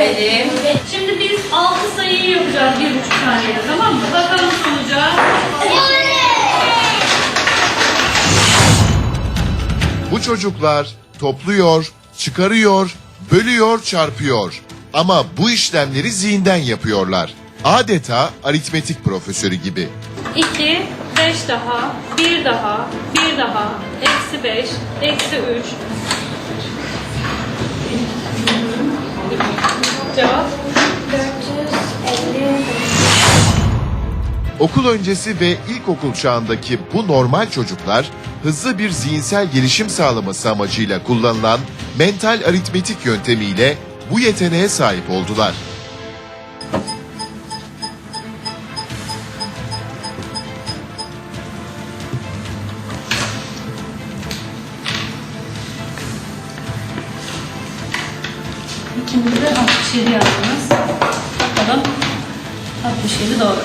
verelim. Şimdi biz 6 sayıyı yapacağız bir buçuk saniyede tamam mı? Bakalım sonuca. Bu çocuklar topluyor, çıkarıyor, bölüyor, çarpıyor. Ama bu işlemleri zihinden yapıyorlar. Adeta aritmetik profesörü gibi. 2, 5 daha, 1 daha, 1 daha, eksi 5, eksi 3. Cevap? Okul öncesi ve ilkokul çağındaki bu normal çocuklar hızlı bir zihinsel gelişim sağlaması amacıyla kullanılan mental aritmetik yöntemiyle bu yeteneğe sahip oldular. İkiniz de 67 yazdınız. Bakalım 67 doğru.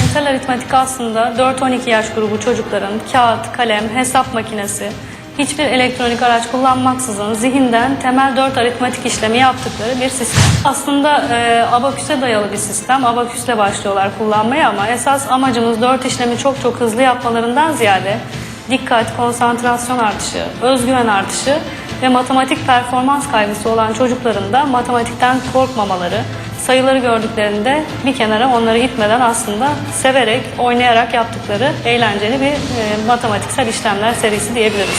Mental aritmetik aslında 4-12 yaş grubu çocukların kağıt, kalem, hesap makinesi, hiçbir elektronik araç kullanmaksızın zihinden temel 4 aritmetik işlemi yaptıkları bir sistem. Aslında e, abaküse dayalı bir sistem. Abaküsle başlıyorlar kullanmaya ama esas amacımız 4 işlemi çok çok hızlı yapmalarından ziyade dikkat, konsantrasyon artışı, özgüven artışı ve matematik performans kaygısı olan çocukların da matematikten korkmamaları, sayıları gördüklerinde bir kenara onları itmeden aslında severek, oynayarak yaptıkları eğlenceli bir e, matematiksel işlemler serisi diyebiliriz.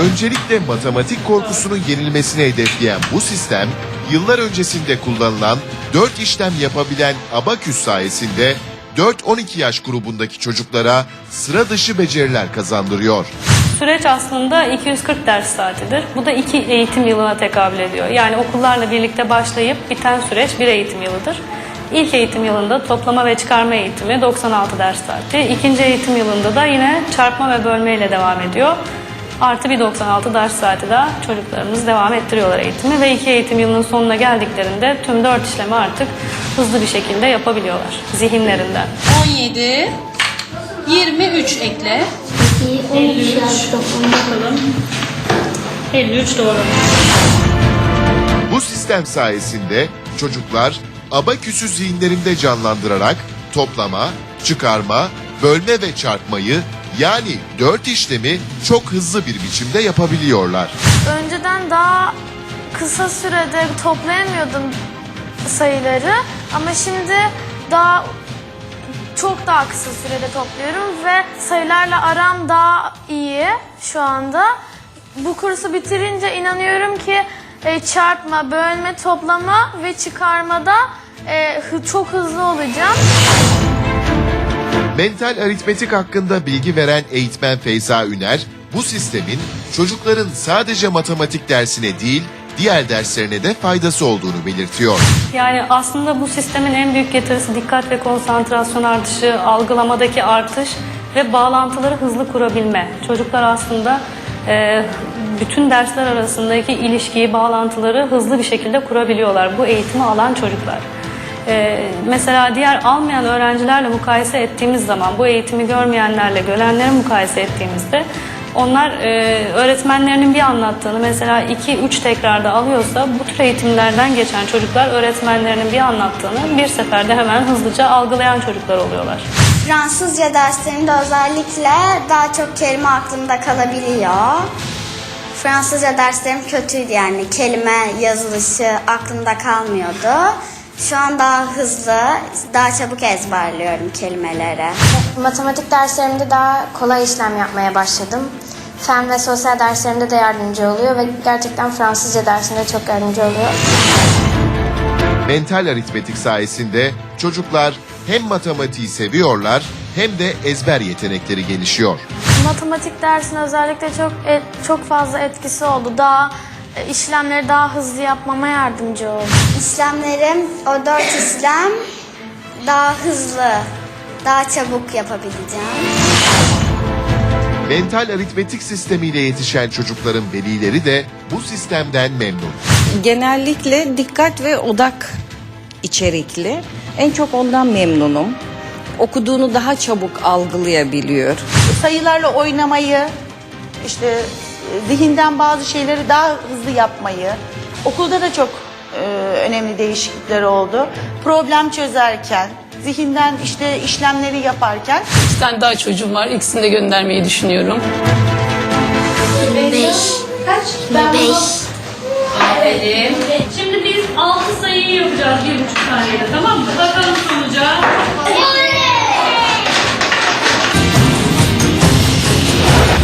Öncelikle matematik korkusunun yenilmesini hedefleyen bu sistem, yıllar öncesinde kullanılan 4 işlem yapabilen abaküs sayesinde 4-12 yaş grubundaki çocuklara sıra dışı beceriler kazandırıyor. Süreç aslında 240 ders saatidir. Bu da iki eğitim yılına tekabül ediyor. Yani okullarla birlikte başlayıp biten süreç bir eğitim yılıdır. İlk eğitim yılında toplama ve çıkarma eğitimi 96 ders saati. İkinci eğitim yılında da yine çarpma ve bölme ile devam ediyor. Artı bir 96 ders saati daha çocuklarımız devam ettiriyorlar eğitimi ve iki eğitim yılının sonuna geldiklerinde tüm dört işlemi artık hızlı bir şekilde yapabiliyorlar zihinlerinden. 17, 23 ekle. 53 bakalım. 53 doğru. Bu sistem sayesinde çocuklar abaküsü zihinlerinde canlandırarak toplama, çıkarma, bölme ve çarpmayı yani dört işlemi çok hızlı bir biçimde yapabiliyorlar. Önceden daha kısa sürede toplayamıyordum sayıları ama şimdi daha çok daha kısa sürede topluyorum ve sayılarla aram daha iyi şu anda. Bu kursu bitirince inanıyorum ki e, çarpma, bölme, toplama ve çıkarmada e, çok hızlı olacağım. Mental aritmetik hakkında bilgi veren eğitmen Feyza Üner, bu sistemin çocukların sadece matematik dersine değil, diğer derslerine de faydası olduğunu belirtiyor. Yani aslında bu sistemin en büyük getirisi dikkat ve konsantrasyon artışı, algılamadaki artış ve bağlantıları hızlı kurabilme. Çocuklar aslında e, bütün dersler arasındaki ilişkiyi, bağlantıları hızlı bir şekilde kurabiliyorlar. Bu eğitimi alan çocuklar. E, mesela diğer almayan öğrencilerle mukayese ettiğimiz zaman, bu eğitimi görmeyenlerle görenleri mukayese ettiğimizde onlar e, öğretmenlerinin bir anlattığını mesela 2-3 tekrarda alıyorsa bu tür eğitimlerden geçen çocuklar öğretmenlerinin bir anlattığını bir seferde hemen hızlıca algılayan çocuklar oluyorlar. Fransızca derslerinde özellikle daha çok kelime aklımda kalabiliyor. Fransızca derslerim kötüydü yani kelime yazılışı aklımda kalmıyordu. Şu an daha hızlı, daha çabuk ezberliyorum kelimeleri. Matematik derslerimde daha kolay işlem yapmaya başladım. Fen ve sosyal derslerimde de yardımcı oluyor ve gerçekten Fransızca dersinde çok yardımcı oluyor. Mental aritmetik sayesinde çocuklar hem matematiği seviyorlar hem de ezber yetenekleri gelişiyor. Matematik dersine özellikle çok et- çok fazla etkisi oldu. Daha işlemleri daha hızlı yapmama yardımcı oldu. İşlemlerim, o dört işlem daha hızlı, daha çabuk yapabileceğim. Mental aritmetik sistemiyle yetişen çocukların velileri de bu sistemden memnun. genellikle dikkat ve odak içerikli. En çok ondan memnunum. Okuduğunu daha çabuk algılayabiliyor. sayılarla oynamayı, işte zihinden bazı şeyleri daha hızlı yapmayı, okulda da çok e, önemli değişiklikler oldu. Problem çözerken, zihinden işte işlemleri yaparken İki tane daha çocuğum var. İkisini de göndermeyi düşünüyorum. Aferin. Şimdi biz 6 sayıyı yapacağız 1,5 saniyede tamam mı? Bakalım sonuca.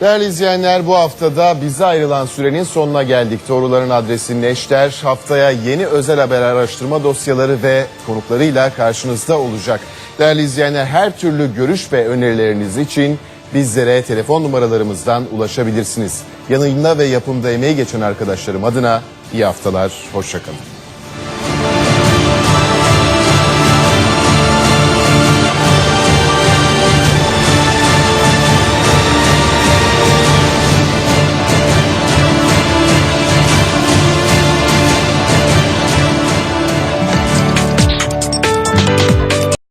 Değerli izleyenler bu haftada bize ayrılan sürenin sonuna geldik. Doğruların adresi Neşter. Haftaya yeni özel haber araştırma dosyaları ve konuklarıyla karşınızda olacak. Değerli izleyenler her türlü görüş ve önerileriniz için bizlere telefon numaralarımızdan ulaşabilirsiniz. Yanımda ve yapımda emeği geçen arkadaşlarım adına iyi haftalar, hoşçakalın.